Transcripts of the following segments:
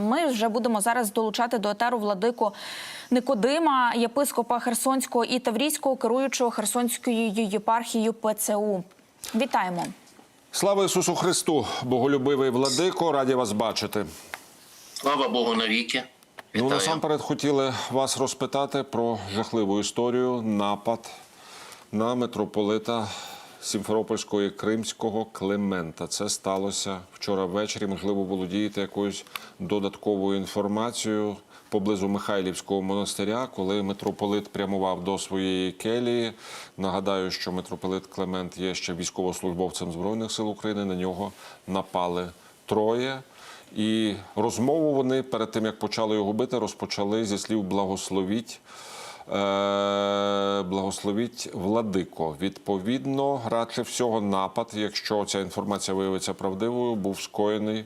Ми вже будемо зараз долучати до етеру владику Никодима, єпископа Херсонського і Таврійського, керуючого Херсонською єпархією ПЦУ. Вітаємо. Слава Ісусу Христу, боголюбивий владико, раді вас бачити. Слава Богу навіки. Ну, насамперед хотіли вас розпитати про жахливу історію напад на митрополита Сімферопольського і Кримського Климента. Це сталося вчора ввечері. Можливо, володієте якоюсь додатковою інформацією поблизу Михайлівського монастиря, коли митрополит прямував до своєї келії. Нагадаю, що митрополит Климент є ще військовослужбовцем Збройних сил України. На нього напали троє. І розмову вони перед тим як почали його бити, розпочали зі слів благословіть. Е, благословіть владико. Відповідно, радше всього, напад, якщо ця інформація виявиться правдивою, був скоєний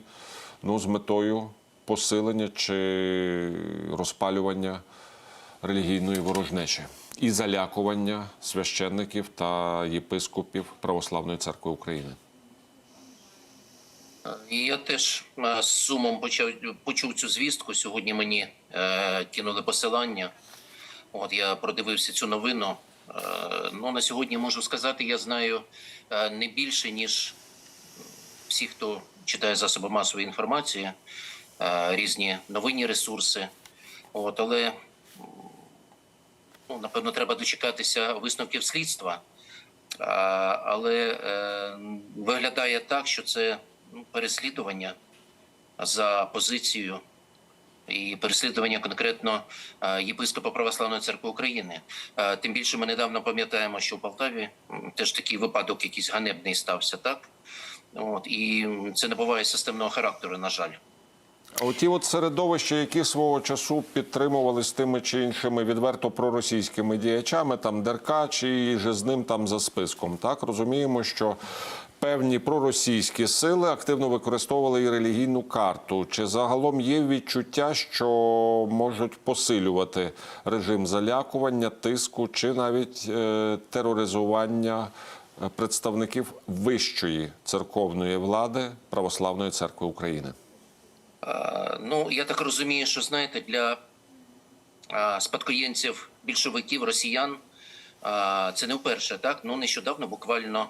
ну, з метою посилення чи розпалювання релігійної ворожнечі і залякування священників та єпископів Православної церкви України. Я теж е, з сумом почав почув цю звістку. Сьогодні мені е, кинули посилання. От я продивився цю новину. Е, ну на сьогодні можу сказати, я знаю е, не більше ніж всі, хто читає засоби масової інформації, е, різні новинні ресурси. От, але ну, напевно треба дочекатися висновків слідства. Але виглядає так, що це ну, переслідування за позицією і переслідування конкретно е, єпископа Православної церкви України. Е, тим більше ми недавно пам'ятаємо, що в Полтаві теж такий випадок, якийсь ганебний стався, так? От і це не буває системного характеру, на жаль. Оті от середовища, які свого часу підтримували з тими чи іншими відверто проросійськими діячами, там Деркач і же з ним там за списком. Так розуміємо, що певні проросійські сили активно використовували і релігійну карту. Чи загалом є відчуття, що можуть посилювати режим залякування, тиску чи навіть е, тероризування е, представників вищої церковної влади Православної церкви України? Е, Ну, я так розумію, що знаєте, для е, спадкоємців більшовиків, росіян це не вперше, так? Ну, нещодавно буквально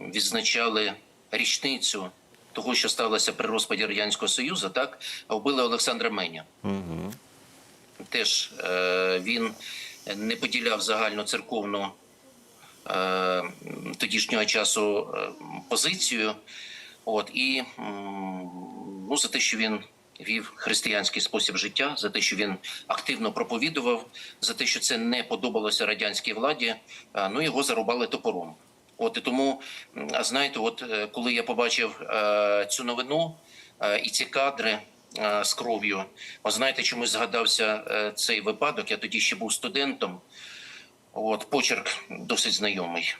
відзначали річницю того, що сталося при розпаді Радянського Союзу, так? Вбили Олександра Меня. Угу. Теж е, він не поділяв загальну церковну е, тодішнього часу е, позицію. От і ну, за те, що він вів християнський спосіб життя, за те, що він активно проповідував, за те, що це не подобалося радянській владі, е, ну його зарубали топором. От і тому, знаєте, от е, коли я побачив е, цю новину е, і ці кадри е, з кров'ю, от знаєте, чомусь згадався е, цей випадок. Я тоді ще був студентом. От почерк досить знайомий.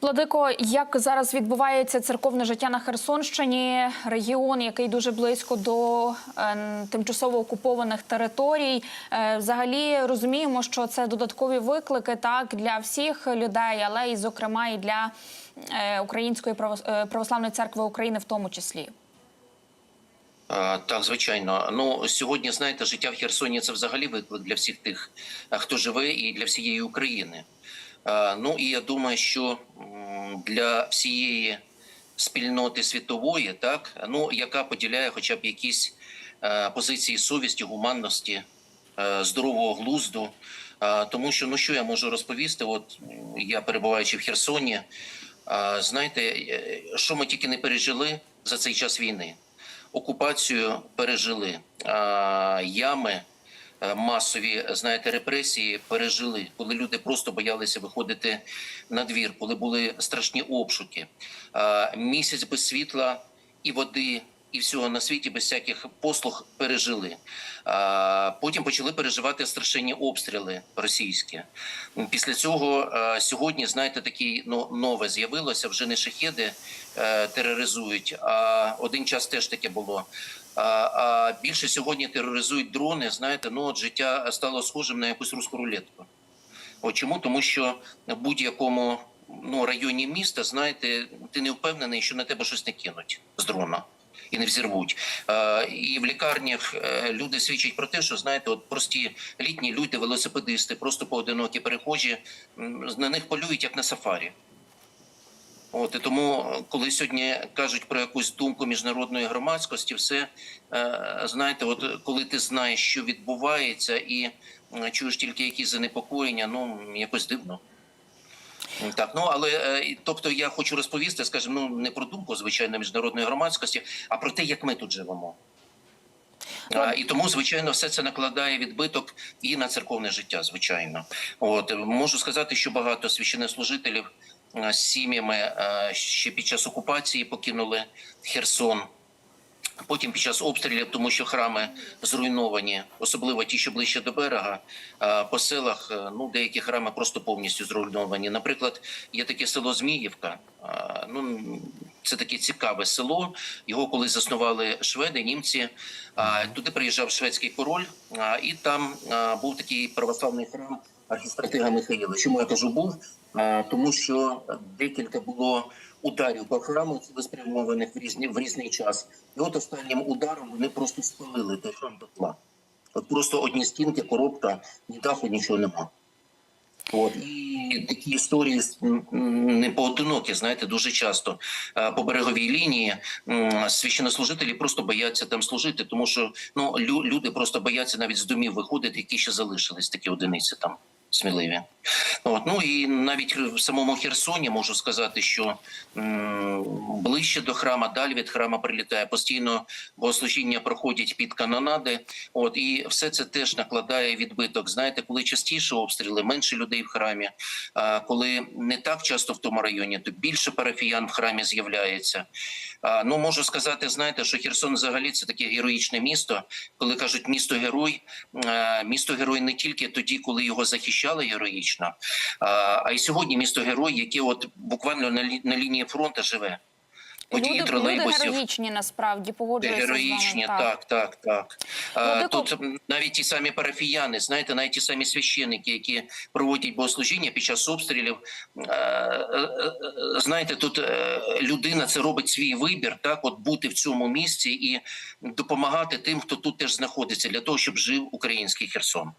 Владико, як зараз відбувається церковне життя на Херсонщині, регіон, який дуже близько до е, тимчасово окупованих територій. Е, взагалі розуміємо, що це додаткові виклики так для всіх людей, але і зокрема і для е, Української право- православної церкви України в тому числі. Так, звичайно. Ну сьогодні знаєте, життя в Херсоні це взагалі виклик для всіх тих, хто живе, і для всієї України. А, Ну і я думаю, що для всієї спільноти світової, так ну яка поділяє хоча б якісь е, позиції совісті, гуманності, е, здорового глузду. Тому що ну що я можу розповісти? От я перебуваючи в Херсоні, знаєте, е, що ми тільки не пережили за цей час війни окупацію пережили, ями е, масові, знаєте, репресії пережили, коли люди просто боялися виходити на двір, коли були страшні обшуки. Місяць без світла і води. І всього на світі без всяких послуг пережили. Потім почали переживати страшенні обстріли російські. Після цього е, сьогодні, знаєте, такі ну, нове з'явилося. Вже не шахеди е, тероризують, а один час теж таке було. А, а більше сьогодні тероризують дрони. Знаєте, ну от життя стало схожим на якусь руську рулетку. От чому? Тому що в будь-якому ну, районі міста, знаєте, ти не впевнений, що на тебе щось не кинуть з дрона. і не взірвуть. І в лікарнях е, люди свідчать про те, що знаєте, от прості літні люди, велосипедисти, просто поодинокі перехожі, на них полюють як на сафарі. От і тому, е, коли сьогодні кажуть про якусь думку міжнародної громадськості, все е, знаєте, от коли ти знаєш, що відбувається, і чуєш тільки якісь занепокоєння, ну якось дивно. Так, ну але е, тобто я хочу розповісти, скажімо, ну не про думку звичайно міжнародної громадськості, а про те, як ми тут живемо. А, і тому, звичайно, все це накладає відбиток і на церковне життя, звичайно. От можу сказати, що багато священнослужителів сім'ями е, ще під час окупації покинули Херсон. Потім під час обстрілів, тому що храми зруйновані, особливо ті, що ближче до берега, е, по селах е, ну деякі храми просто повністю зруйновані. Наприклад, є таке село Зміївка. е, Ну це таке цікаве село. Його коли заснували шведи, німці. е, Туди приїжджав шведський король, е, і там е, був такий православний храм архістратига Михаїла. Чому я кажу був? Тому що декілька було ударів по храму цілеспрямованих в різні в різний час. І от останнім ударом вони просто спалили той храм до тла. От просто одні стінки, коробка, ні даху, нічого нема. От і такі історії не поодинокі, знаєте, дуже часто по береговій лінії священнослужителі просто бояться там служити, тому що ну лю- люди просто бояться навіть з домів виходити, які ще залишились такі одиниці там Smidlevian От ну і навіть в самому Херсоні можу сказати, що м, ближче до храма, далі від храма прилітає постійно богослужіння проходять під канонади. От і все це теж накладає відбиток. Знаєте, коли частіше обстріли, менше людей в храмі. А коли не так часто в тому районі, то більше парафіян в храмі з'являється. Ну можу сказати, знаєте, що Херсон взагалі це таке героїчне місто. Коли кажуть місто герой, місто герой не тільки тоді, коли його захищали героїчно, а, а й сьогодні місто герой, яке от буквально на, лі- на лінії фронту живе. Люди, люди героїчні насправді погоджуюся Героїчні, з вами. так, так, так. Владико- Тут навіть ті самі парафіяни, знаєте, навіть ті самі священники, які проводять богослужіння під час обстрілів. Знаєте, тут е, людина це робить свій вибір, так, от бути в цьому місці і допомагати тим, хто тут теж знаходиться, для того, щоб жив український Херсон.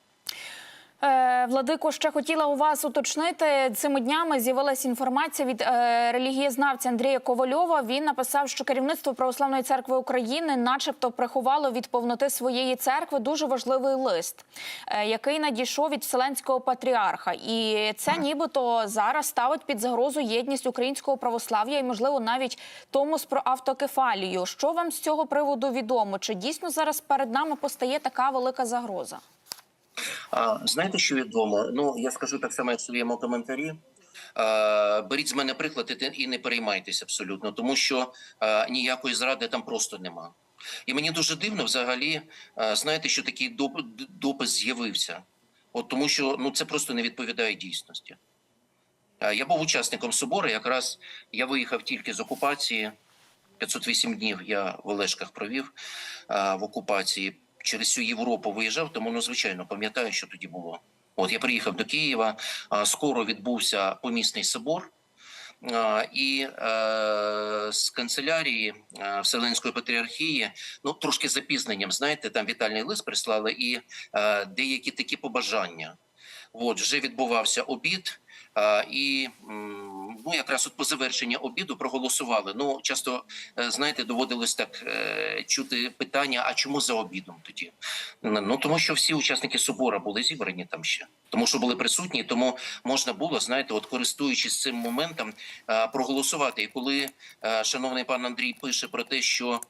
Е, Владико, ще хотіла у вас уточнити цими днями. З'явилася інформація від е, релігієзнавця Андрія Ковальова. Він написав, що керівництво православної церкви України, начебто, приховало від повноти своєї церкви дуже важливий лист, е, який надійшов від вселенського патріарха, і це нібито зараз ставить під загрозу єдність українського православ'я і, можливо, навіть томос про автокефалію. Що вам з цього приводу відомо? Чи дійсно зараз перед нами постає така велика загроза? А, знаєте, що відомо? Ну я скажу так само, як в своєму коментарі. Беріть з мене приклад і не переймайтеся абсолютно, тому що ніякої зради там просто нема. І мені дуже дивно, взагалі, знаєте, що такий доп- допис з'явився. От тому, що ну це просто не відповідає дійсності. Я був учасником собору. Якраз я виїхав тільки з окупації. 508 днів я в Олешках провів в окупації. Через всю Європу виїжджав, тому ну звичайно пам'ятаю, що тоді було. От я приїхав до Києва. Скоро відбувся помісний собор. І е, з канцелярії е, Вселенської патріархії, ну трошки запізненням, знаєте, там вітальний лист прислали і е, деякі такі побажання. От вже відбувався обід, і ну якраз от по завершенні обіду проголосували. Ну часто е, знаєте, доводилось так е, чути питання: а чому за обідом тоді? Ну тому що всі учасники собора були зібрані там ще, тому що були присутні, тому можна було знаєте, от користуючись цим моментом, е, проголосувати. І коли шановний пан Андрій пише про те, що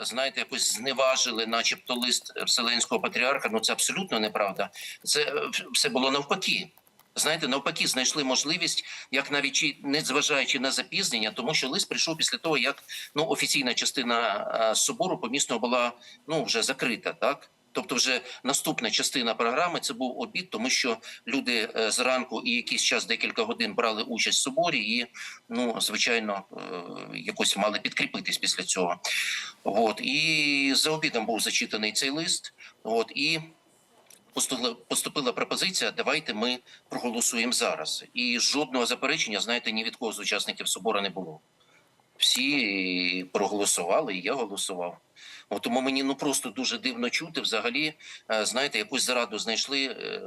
знаєте, якось зневажили, начебто, лист Вселенського патріарха. Ну це абсолютно неправда. Це все було навпаки. Знаєте, навпаки, знайшли можливість, як навіть не зважаючи на запізнення, тому що лист прийшов після того, як ну офіційна частина е, собору помісно була ну вже закрита, так. Тобто, вже наступна частина програми це був обід, тому що люди е, зранку і якийсь час декілька годин брали участь в соборі, і ну звичайно е, якось мали підкріпитись після цього. От і за обідом був зачитаний цей лист. От і поступила, пропозиція. Давайте ми проголосуємо зараз. І жодного заперечення, знаєте, ні від кого з учасників собору не було. всі проголосували, і я голосував. От тому мені ну просто дуже дивно чути взагалі, е, знаєте, якусь зараду знайшли е,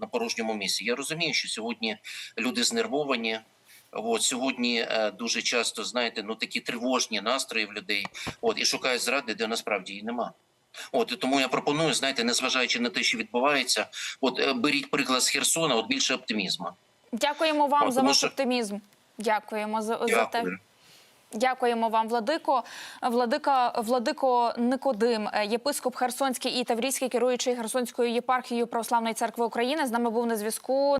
на порожньому місці. Я розумію, що сьогодні люди знервовані. От сьогодні е, дуже часто знаєте, ну такі тривожні настрої в людей. От і шукають зради, де насправді її нема. От і тому я пропоную, знаєте, незважаючи на те, що відбувається, от е, беріть приклад з Херсона, от більше оптимізму. Дякуємо вам О, за тому ваш що- оптимізм. Дякуємо за, за те. Дякуємо вам, Владико. Владика Владико Никодим, е, єпископ Херсонський і Таврійський, керуючий Херсонською єпархією Православної церкви України. З нами був на зв'язку.